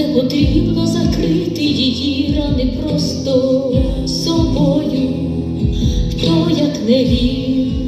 не потрібно закрити її рани просто собою, хто як не вір.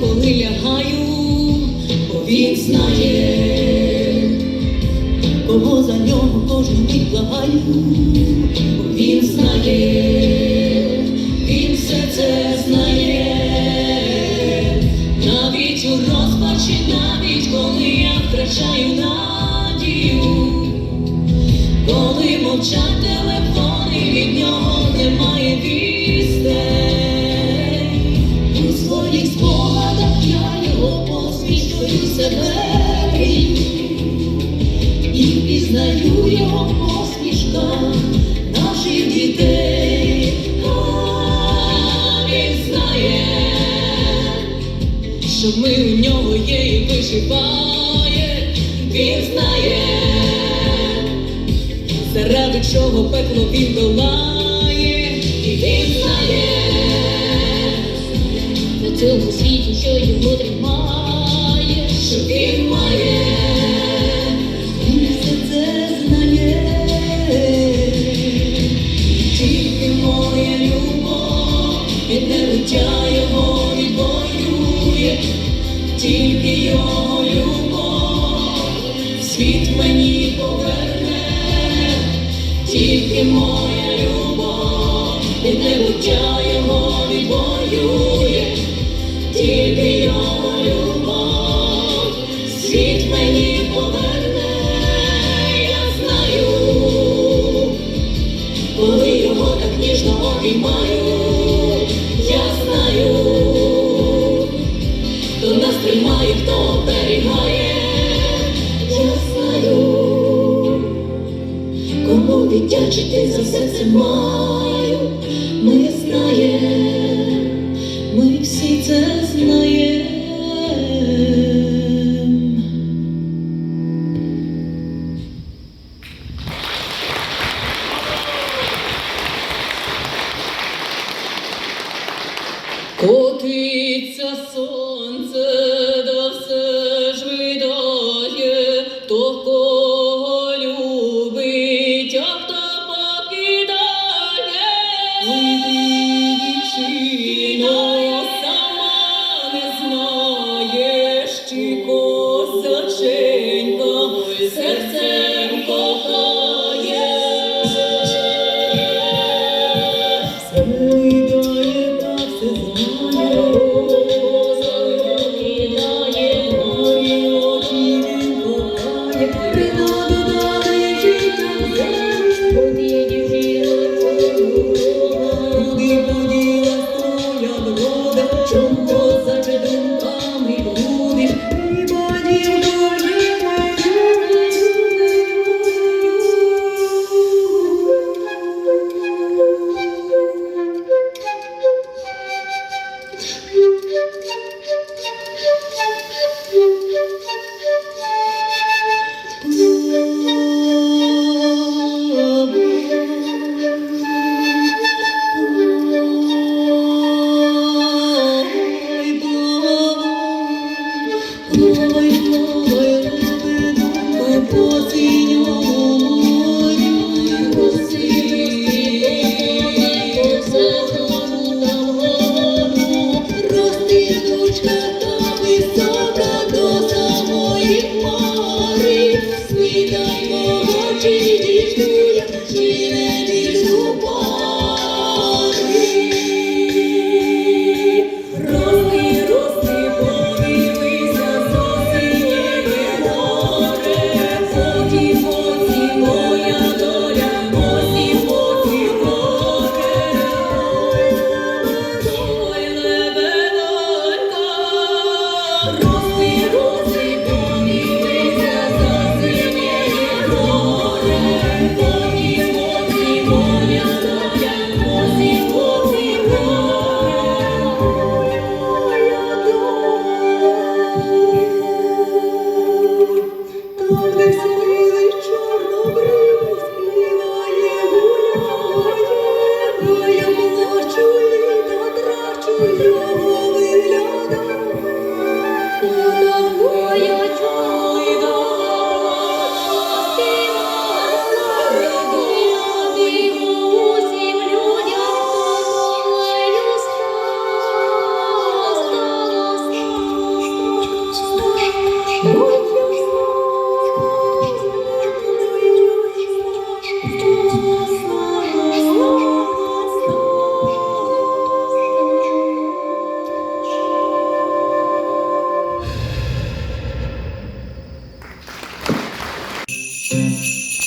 Коли лягаю, бо він знає, кого за нього кожну благаю, бо він знає, він все це знає, навіть у розпачі, навіть коли я втрачаю надію. Коли мовчать телефони, від нього немає спогадах я його посмішкою себе. І пізнаю його посмішка наших дітей. Він знає, що ми у нього є і. Він знає заради чого пекло він долає, і він знає, на цьому світі, що його тримає. Моя любов, і небуття кому віддячити за все це маю, ми знаємо, ми всі це знаємо. Котиться сонце,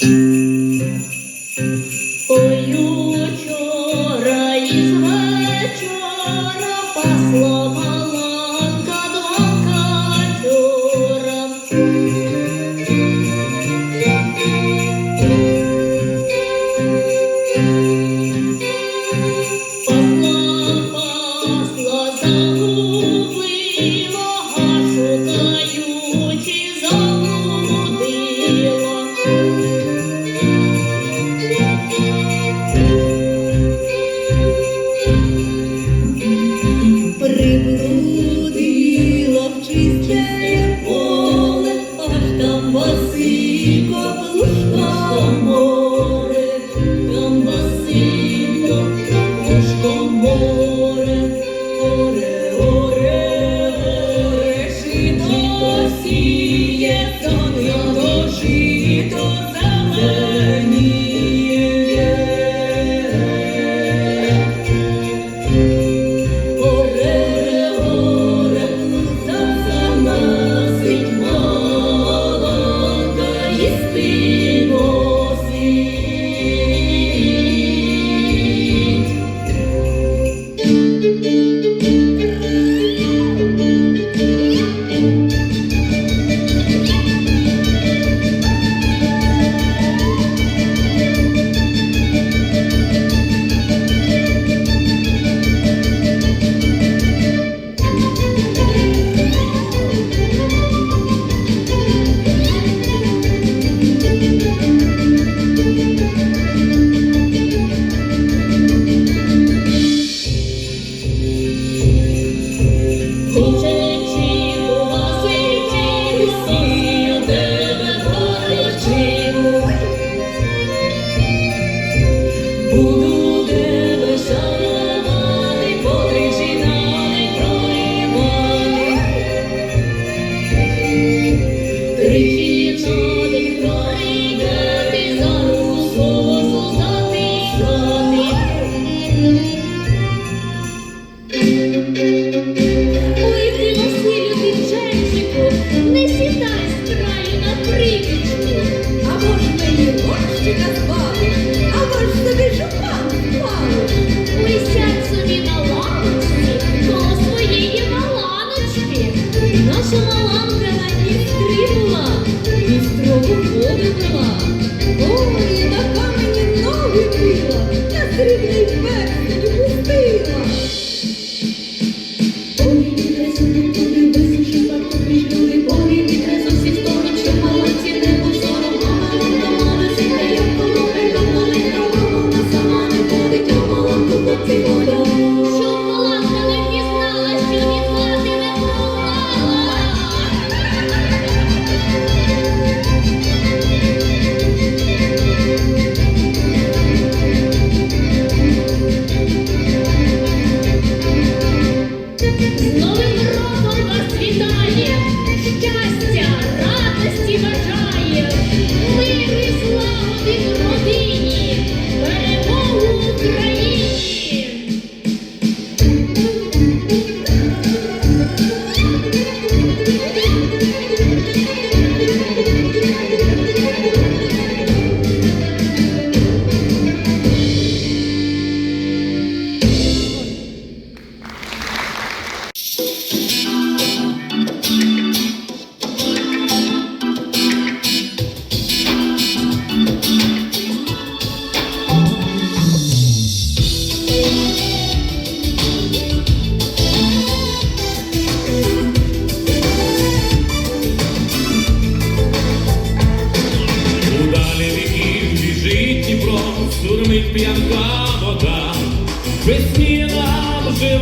Ой, учора із вечора пасла маланка до качора. Пасла, пасла, загубила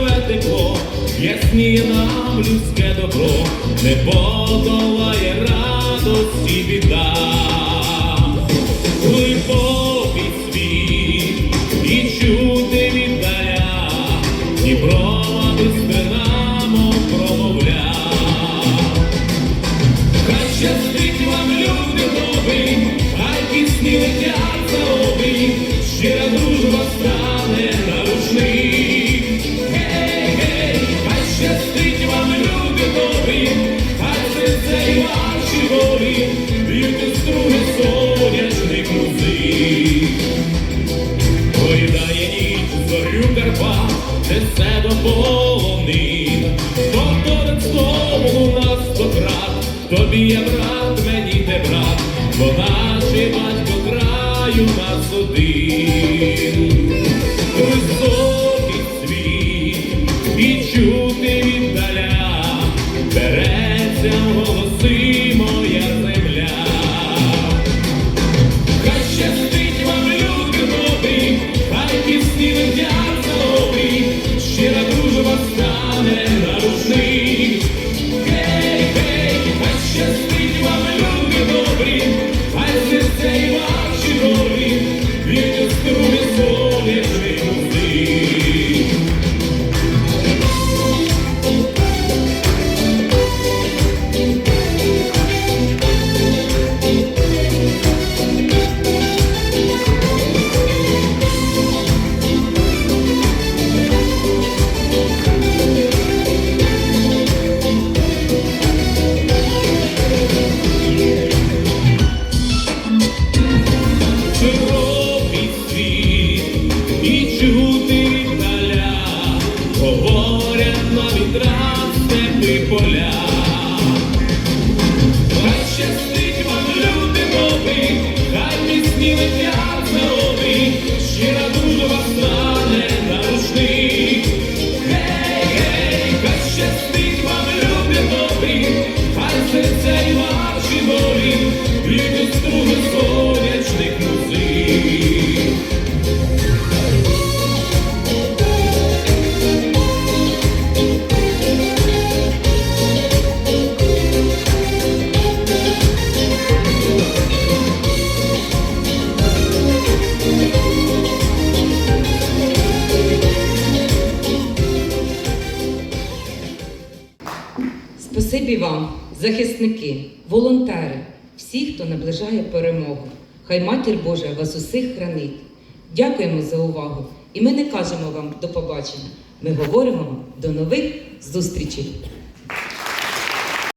живе тепло, ясніє нам людське добро, не подолає радості біда. faço dia. захисники, волонтери, всі, хто наближає перемогу. Хай матір Божа вас усіх хранить. Дякуємо за увагу! І ми не кажемо вам до побачення. Ми говоримо вам до нових зустрічей.